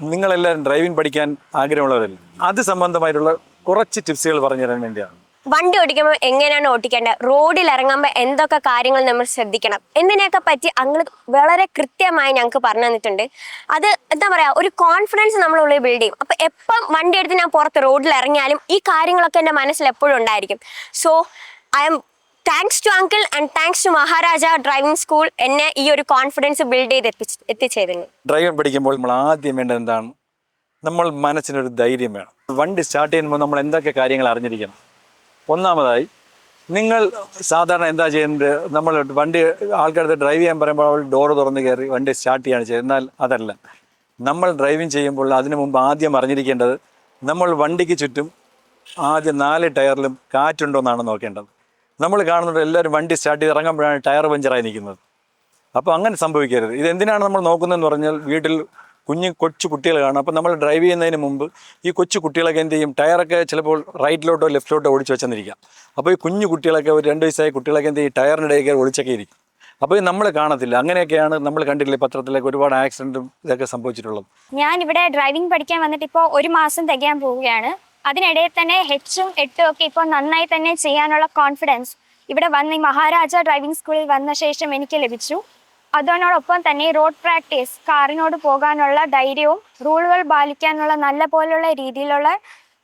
നിങ്ങളെല്ലാവരും ഡ്രൈവിംഗ് പഠിക്കാൻ ആഗ്രഹമുള്ളവരല്ലേ? അത് സംബന്ധമായിട്ടുള്ള കുറച്ച് ടിപ്സുകൾ പറഞ്ഞു തരാൻ വേണ്ടിയാണ്. വണ്ടി ഓടിക്കുമ്പോൾ എങ്ങനെയാണ് ഓടിക്കേണ്ടത്? റോഡിൽ ഇറങ്ങുമ്പോൾ എന്തൊക്കെ കാര്യങ്ങൾ നമ്മൾ ശ്രദ്ധിക്കണം? എന്നതിനെയൊക്കെ പറ്റി അങ്ങ് വളരെ കൃത്യമായി ഞങ്ങൾക്ക് പറഞ്ഞു തന്നിട്ടുണ്ട്. അത് എന്താ പറയാ ഒരു കോൺഫിഡൻസ് നമ്മളുള്ളിൽ ബിൽഡ് ചെയ്യും. അപ്പൊ എപ്പം വണ്ടി എടുത്ത് ഞാൻ പുറത്ത് റോഡിൽ ഇറങ്ങിയാലും ഈ കാര്യങ്ങളൊക്കെ എന്റെ മനസ്സിൽ എപ്പോഴും ഉണ്ടായിരിക്കും. So I am thanks to uncle and thanks to Maharaja driving school എന്നെ ഈ ഒരു കോൺഫിഡൻസ് ബിൽഡ് ചെയ്ത് എത്തിച്ച് എത്തിച്ചേരുന്നു. ഡ്രൈവിംഗ് പഠിക്കുമ്പോൾ നമ്മൾ ആദ്യം വേണ്ടത് എന്താണ്? നമ്മൾ മനസ്സിനൊരു ധൈര്യം വേണം. വണ്ടി സ്റ്റാർട്ട് ചെയ്യുമ്പോൾ നമ്മൾ എന്തൊക്കെ കാര്യങ്ങൾ അറിഞ്ഞിരിക്കണം? ഒന്നാമതായി നിങ്ങൾ സാധാരണ എന്താ ചെയ്യുന്നത് നമ്മൾ വണ്ടി ആൾക്കാരുടെ ഡ്രൈവ് ചെയ്യാൻ പറയുമ്പോൾ അവൾ ഡോർ തുറന്ന് കയറി വണ്ടി സ്റ്റാർട്ട് ചെയ്യാണ് ചെയ്യുന്നത്. എന്നാൽ അതല്ല. നമ്മൾ ഡ്രൈവിംഗ് ചെയ്യുമ്പോൾ അതിനു മുമ്പ് ആദ്യം അറിഞ്ഞിരിക്കേണ്ടത് നമ്മൾ വണ്ടിക്ക് ചുറ്റും ആദ്യം നാല് ടയറിലും കാറ്റുണ്ടോ എന്നാണ് നോക്കേണ്ടത്. നമ്മൾ കാണുന്നുണ്ട് എല്ലാവരും വണ്ടി സ്റ്റാർട്ട് ചെയ്ത് ഇറങ്ങുമ്പോഴാണ് ടയർ പഞ്ചറായി നിൽക്കുന്നത്. അപ്പോൾ അങ്ങനെ സംഭവിക്കരുത്. ഇത് എന്തിനാണ് നമ്മൾ നോക്കുന്നതെന്ന് പറഞ്ഞാൽ വീട്ടിൽ കുഞ്ഞു കൊച്ചു കുട്ടികൾ കാണും. അപ്പോൾ നമ്മൾ ഡ്രൈവ് ചെയ്യുന്നതിന് മുമ്പ് ഈ കൊച്ചു കുട്ടികളൊക്കെ എന്ത് ചെയ്യും? ടയറൊക്കെ ചിലപ്പോൾ റൈറ്റിലോട്ടോ ലെഫ്റ്റിലോട്ടോ ഓടിച്ച് വെച്ചെന്നിരിക്കാം. അപ്പോൾ ഈ കുഞ്ഞു കുട്ടികളൊക്കെ ഒരു രണ്ട് വയസ്സായ കുട്ടികളൊക്കെ എന്ത് ചെയ്യും? ഇടയിൽ ഒളിച്ചൊക്കെ ഇരിക്കും. അപ്പോൾ ഇത് നമ്മൾ കാണത്തില്ല. അങ്ങനെയൊക്കെയാണ് നമ്മൾ കണ്ടിട്ടില്ലേ പത്രത്തിലൊക്കെ ഒരുപാട് ആക്സിഡന്റും ഇതൊക്കെ സംഭവിച്ചിട്ടുള്ളത്. ഞാൻ ഇവിടെ ഡ്രൈവിംഗ് പഠിക്കാൻ വന്നിട്ട് ഇപ്പോൾ ഒരു മാസം തികയാൻ പോവുകയാണ്. അതിനിടയിൽ തന്നെ ഹെച്ചും എട്ടും ഒക്കെ ഇപ്പോൾ നന്നായി തന്നെ ചെയ്യാനുള്ള കോൺഫിഡൻസ് ഇവിടെ വന്ന് ഈ മഹാരാജ ഡ്രൈവിംഗ് സ്കൂളിൽ വന്ന ശേഷം എനിക്ക് ലഭിച്ചു. അതോടൊപ്പം തന്നെ റോഡ് പ്രാക്ടീസ് കാറിനോട് പോകാനുള്ള ധൈര്യവും റൂളുകൾ പാലിക്കാനുള്ള നല്ല പോലുള്ള രീതിയിലുള്ള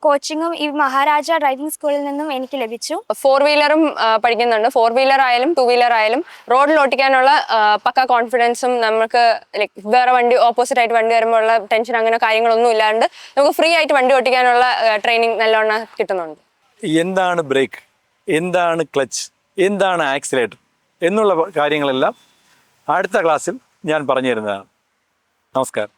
കോച്ചിങ്ങും ഈ മഹാരാജ ഡ്രൈവിംഗ് സ്കൂളിൽ നിന്നും എനിക്ക് ലഭിച്ചു. ഫോർ വീലറും പഠിക്കുന്നുണ്ട്. ഫോർ വീലർ ആയാലും ടു വീലർ ആയാലും റോഡിൽ ഓട്ടിക്കാനുള്ള പക്ക കോൺഫിഡൻസും നമുക്ക് ലൈക്ക് വേറെ വണ്ടി ഓപ്പോസിറ്റ് ആയിട്ട് വണ്ടി വരുമ്പോൾ ഉള്ള ടെൻഷൻ അങ്ങനെ കാര്യങ്ങളൊന്നും ഇല്ലാണ്ട് നമുക്ക് ഫ്രീ ആയിട്ട് വണ്ടി ഓട്ടിക്കാനുള്ള ട്രെയിനിങ് നല്ലോണം കിട്ടുന്നുണ്ട്. എന്താണ് ബ്രേക്ക്? എന്താണ് ക്ലച്ച്? എന്താണ് ആക്സിലേറ്റർ എന്നുള്ള കാര്യങ്ങളെല്ലാം അടുത്ത ക്ലാസ്സിൽ ഞാൻ പറഞ്ഞു തരുന്നതാണ് നമസ്കാരം.